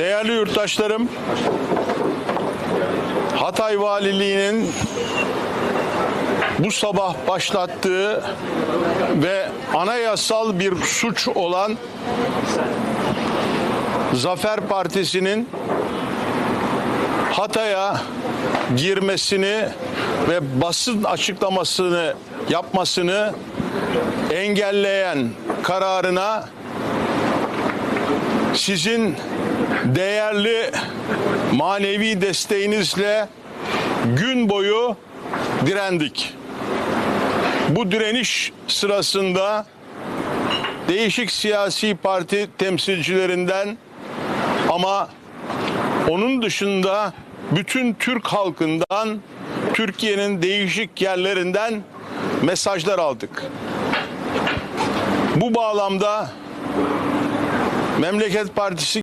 Değerli yurttaşlarım, Hatay Valiliği'nin bu sabah başlattığı ve anayasal bir suç olan Zafer Partisi'nin Hatay'a girmesini ve basın açıklamasını yapmasını engelleyen kararına sizin değerli manevi desteğinizle gün boyu direndik. Bu direniş sırasında değişik siyasi parti temsilcilerinden ama onun dışında bütün Türk halkından, Türkiye'nin değişik yerlerinden mesajlar aldık. Bu bağlamda Memleket Partisi